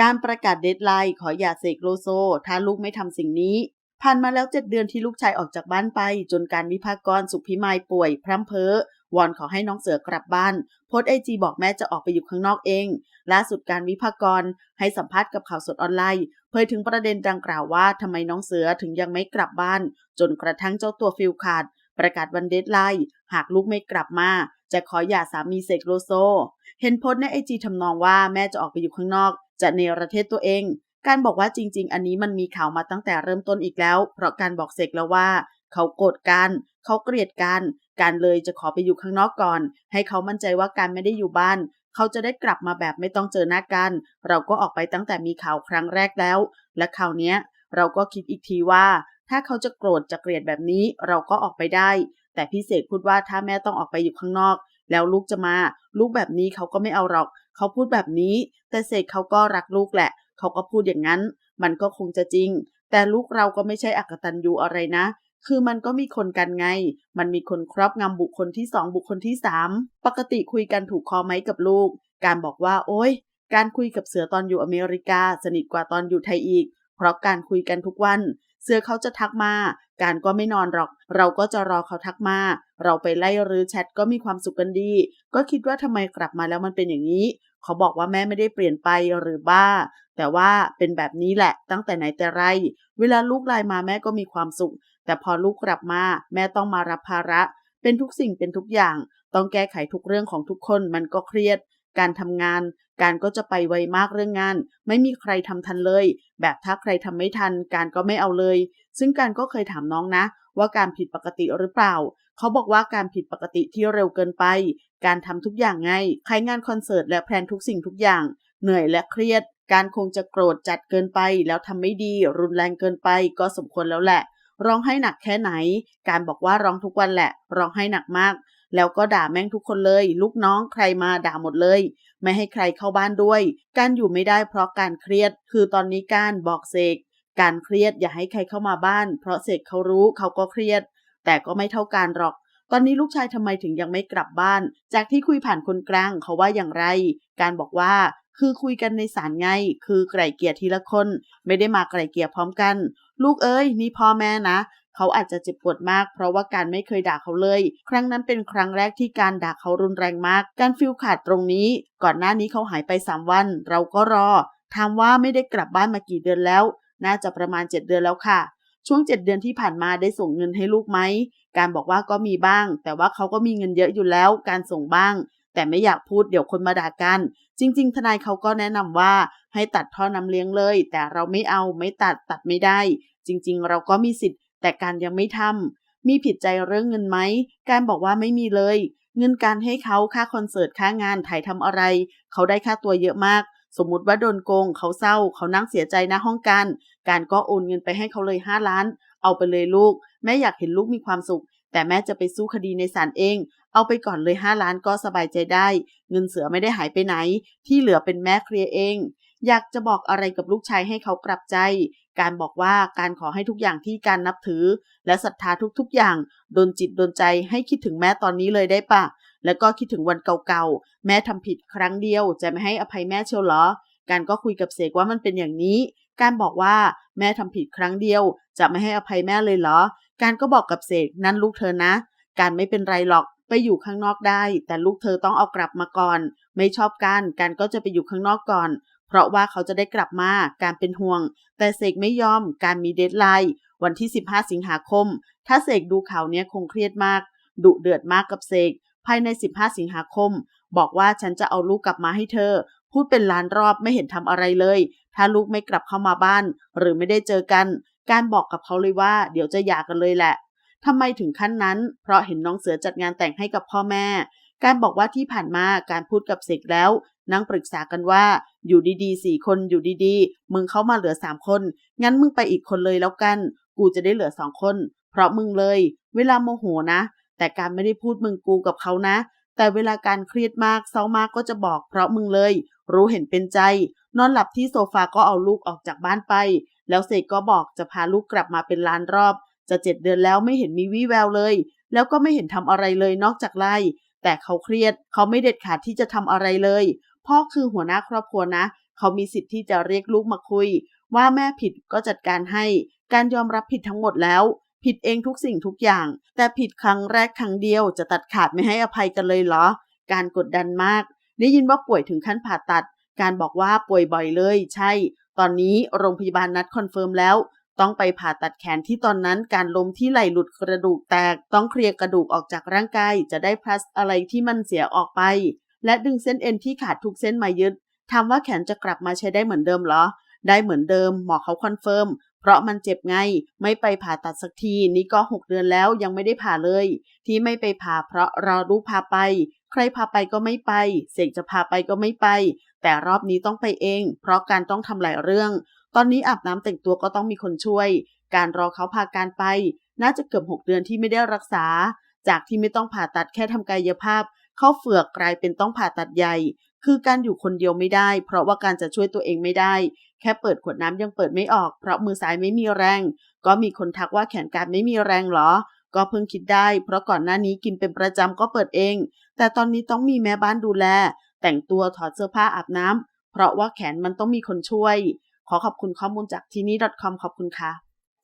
การประกาศเดทไลน์ขออย่าเสกโลโซ ถ้าลูกไม่ทำสิ่งนี้ผ่านมาแล้วเจ็ดเดือนที่ลูกชายออกจากบ้านไป จนการวิพากรสุขพิมายป่วย พร่ำเพ้อวอนขอให้น้องเสือกลับบ้านโพสไอจีบอกแม่จะออกไปอยู่ข้างนอกเองล่าสุดการวิพากรให้สัมภาษณ์กับข่าวสดออนไลน์ เผยถึงประเด็นดังกล่าวว่าทำไมน้องเสือถึงยังไม่กลับบ้าน จนกระทั่งเจ้าตัวฟิลขาด ประกาศวันเดทไลน์หากลูกไม่กลับมา จะขอหย่าสามีเสกโลโซ เห็นโพสในไอจีทำนองว่าแม่จะออกไปอยู่ข้างนอก จะเนประเทศตัวเอง การบอกว่าจริง ๆ อันนี้มันมีข่าวมาตั้งแต่เริ่มต้นอีกแล้ว เพราะการบอกเสกแล้วว่า เขาโกรธกันเขาเกลียดกันการเลยจะขอไปอยู่ข้างนอกก่อน ให้เขามั่นใจว่าการไม่ได้อยู่บ้าน เขาจะได้กลับมาแบบไม่ต้องเจอหน้ากัน เราก็ออกไปตั้งแต่มีข่าวครั้งแรกแล้ว และคราวนี้เราก็คิดอีกทีว่า ถ้าเขาจะโกรธจะเกลียดแบบนี้ เราก็ออกไปได้ แต่พี่เสกพูดว่าถ้าแม่ต้องออกไปอยู่ข้างนอก แล้วลูกจะมา ลูกแบบนี้เขาก็ไม่เอาหรอก เขาพูดแบบนี้ แต่เสกเขาก็รักลูกแหละ เขาก็พูดอย่างนั้น มันก็คงจะจริง แต่ลูกเราก็ไม่ใช่อักตันยูอะไรนะ คือมันก็มีคนกันไง มันมีคนครอบงำบุคคลที่สองบุคคลที่สามปกติคุยกันถูกคอไหมกับลูก การบอกว่า โอ๊ย การคุยกับเสือตอนอยู่อเมริกา สนิทกว่าตอนอยู่ไทยอีก เพราะการคุยกันทุกวัน เสือเขาจะทักมา การก็ไม่นอนหรอก เราก็จะรอเขาทักมา เราไปไล่รื้อแชทก็มีความสุขกันดี ก็คิดว่าทำไมกลับมาแล้วมันเป็นอย่างนี้ เขาบอกว่าแม่ไม่ได้เปลี่ยนไปหรือบ้า แต่ว่าเป็นแบบนี้แหละตั้งแต่ไหนแต่ไร เวลาลูกไลน์มาแม่ก็มีความสุข แต่พอลูกกลับมาแม่ต้องมารับภาระ เป็นทุกสิ่งเป็นทุกอย่าง ต้องแก้ไขทุกเรื่องของทุกคนมันก็เครียด การทำงาน การก็จะไปไวมากเรื่องงาน ไม่มีใครทำทันเลย แบบถ้าใครทำไม่ทัน การก็ไม่เอาเลย ซึ่งการก็เคยถามน้องนะ ว่าการผิดปกติหรือเปล่า เขาบอกว่าการผิดปกติที่เร็วเกินไป การทำทุกอย่างไงใครงานคอนเสิร์ตและแพลนทุกสิ่งทุกอย่าง เหนื่อยและเครียด การคงจะโกรธจัดเกินไป แล้วทำไม่ดี รุนแรงเกินไป ก็สมควรแล้วแหละ ร้องให้หนักแค่ไหน การบอกว่าร้องทุกวันแหละ ร้องให้หนักมาก แล้วก็ด่าแม่งทุกคนเลย ลูกน้องใครมาด่าหมดเลย ไม่ให้ใครเข้าบ้านด้วย การอยู่ไม่ได้เพราะการเครียด คือตอนนี้การบอกเสกการเครียดอย่าให้ใครเข้ามาบ้าน เพราะเสกเขารู้เขาก็เครียด แต่ก็ไม่เท่าการหรอก ตอนนี้ลูกชายทำไมถึงยังไม่กลับบ้าน จากที่คุยผ่านคนกลางเขาว่าอย่างไร การบอกว่าคือคุยกันในศาลไง คือไกล่เกลี่ยทีละคน ไม่ได้มาไกล่เกลี่ยพร้อมกัน ลูกเอ้ย นี่พ่อแม่นะ เขาอาจจะเจ็บปวดมาก เพราะว่าการไม่เคยด่าเขาเลย ครั้งนั้นเป็นครั้งแรกที่การด่าเขารุนแรงมาก การฟิลขาดตรงนี้ ก่อนหน้านี้เขาหายไปสามวัน เราก็รอถามว่าไม่ได้กลับบ้านมากี่เดือนแล้ว น่าจะประมาณ 7 เดือนแล้วค่ะ ช่วง 7 เดือนที่ผ่านมาได้ส่งเงินให้ลูกไหม การบอกว่าก็มีบ้าง แต่ว่าเขาก็มีเงินเยอะอยู่แล้ว การส่งบ้าง แต่ไม่อยากพูดเดี๋ยวคนมาด่ากัน จริง ๆ ทนายเขาก็แนะนำว่าให้ตัดท่อนำเลี้ยงเลย แต่เราไม่เอาไม่ตัดตัดไม่ได้ จริง ๆ เราก็มีสิทธิ์ แต่การยังไม่ทำมีผิดใจเรื่องเงินไหม การบอกว่าไม่มีเลย เงินการให้เขาค่าคอนเสิร์ตค่างานถ่ายทำอะไร เขาได้ค่าตัวเยอะมาก สมมุติว่าโดนโกงเขาเศร้า เขานั่งเสียใจหน้าห้องการการก็โอนเงินไปให้เขาเลย 5 ล้าน เอาไปเลยลูก แม่อยากเห็นลูกมีความสุข แต่แม่จะไปสู้คดีในศาลเอง เอาไปก่อนเลย 5 ล้านก็สบายใจได้ เงินเสือไม่ได้หายไปไหน ที่เหลือเป็นแม่เคลียร์เอง อยากจะบอกอะไรกับลูกชายให้เขากลับใจ การบอกว่าการขอให้ทุกอย่างที่การนับถือ และศรัทธาทุกๆอย่าง โดนจิตโดนใจให้คิดถึงแม่ตอนนี้เลยได้ปะ แล้วก็คิดถึงวันเก่าๆ แม่ทำผิดครั้งเดียว จะไม่ให้อภัยแม่เชียวเหรอ การก็คุยกับเสกว่ามันเป็นอย่างนี้ การบอกว่าแม่ทำผิดครั้งเดียว จะไม่ให้อภัยแม่เลยเหรอ การก็บอกกับเสกนั่นลูกเธอนะ การไม่เป็นไรหรอกไปอยู่ข้างนอกได้ แต่ลูกเธอต้องเอากลับมาก่อน ไม่ชอบการการก็จะไปอยู่ข้างนอกก่อน เพราะว่าเขาจะได้กลับมาการเป็นห่วง แต่เสกไม่ยอมการมีเดทไลน์วันที่ 15 สิงหาคม ถ้าเสกดูข่าวเนี้ยคงเครียดมาก ดุเดือดมากกับเสก ภายใน 15 สิงหาคม บอกว่าฉันจะเอาลูกกลับมาให้เธอ พูดเป็นล้านรอบไม่เห็นทำอะไรเลย ถ้าลูกไม่กลับเข้ามาบ้าน หรือไม่ได้เจอกัน การบอกกับเขาเลยว่า เดี๋ยวจะหย่ากันเลยแหละทำไมถึงขั้นนั้น เพราะเห็นน้องเสือจัดงานแต่งให้กับพ่อแม่ การบอกว่าที่ผ่านมาการพูดกับเสกแล้วนั่งปรึกษากันว่า อยู่ดีๆสี่คนอยู่ดีๆ มึงเข้ามาเหลือสามคน งั้นมึงไปอีกคนเลยแล้วกัน กูจะได้เหลือสองคน เพราะมึงเลย เวลาโมโหนะ แต่การไม่ได้พูดมึงกูกับเขานะ แต่เวลาการเครียดมากเศร้ามากก็จะบอกเพราะมึงเลย รู้เห็นเป็นใจ นอนหลับที่โซฟาก็เอาลูกออกจากบ้านไป แล้วเสกก็บอกจะพาลูกกลับมาเป็นล้านรอบ จะเจ็ดเดือนแล้วไม่เห็นมีวี่แววเลย แล้วก็ไม่เห็นทำอะไรเลยนอกจากไล่แต่เขาเครียดเขาไม่เด็ดขาดที่จะทำอะไรเลย พ่อคือหัวหน้าครอบครัวนะ เขามีสิทธิ์ที่จะเรียกลูกมาคุย ว่าแม่ผิดก็จัดการให้ การยอมรับผิดทั้งหมดแล้ว ผิดเองทุกสิ่งทุกอย่าง แต่ผิดครั้งแรกครั้งเดียวจะตัดขาดไม่ให้อภัยกันเลยเหรอ การกดดันมาก ได้ยินว่าป่วยถึงขั้นผ่าตัด การบอกว่าป่วยบ่อยเลย ใช่ ตอนนี้โรงพยาบาลนัดคอนเฟิร์มแล้ว ต้องไปผ่าตัดแขนที่ตอนนั้นการล้มที่ไหล่หลุดกระดูกแตก ต้องเคลียร์กระดูกออกจากร่างกาย จะได้พลัสอะไรที่มันเสียออกไป และดึงเส้นเอ็นที่ขาดทุกเส้นมายึดถามว่าแขนจะกลับมาใช้ได้เหมือนเดิมเหรอ ได้เหมือนเดิม หมอเขาคอนเฟิร์ม ราะมันเจ็บไง ไม่ไปผ่าตัดสักทีนี่ก็ 6 เดือนแล้วยังไม่ได้ผ่าเลย ที่ไม่ไปผ่าเพราะรอลูกพาไป ใครพาไปก็ไม่ไป เสกจะพาไปก็ไม่ไป แต่รอบนี้ต้องไปเอง เพราะการต้องทำหลายเรื่อง ตอนนี้อาบน้ำแต่งตัวก็ต้องมีคนช่วย การรอเขาพาการไป น่าจะเกือบ6เดือนที่ไม่ได้รักษา จากที่ไม่ต้องผ่าตัดแค่ทำกายภาพ เข้าเฟือกกลายเป็นต้องผ่าตัดใหญ่คือการอยู่คนเดียวไม่ได้ เพราะว่าการจะช่วยตัวเองไม่ได้ แค่เปิดขวดน้ำยังเปิดไม่ออก เพราะมือซ้ายไม่มีแรง ก็มีคนทักว่าแขนการไม่มีแรงเหรอ ก็เพิ่งคิดได้ เพราะก่อนหน้านี้กินเป็นประจำก็เปิดเอง แต่ตอนนี้ต้องมีแม่บ้านดูแล แต่งตัวถอดเสื้อผ้าอาบน้ำเพราะว่าแขนมันต้องมีคนช่วย ขอขอบคุณข้อมูลจากที่นี่ .com ขอบคุณค่ะ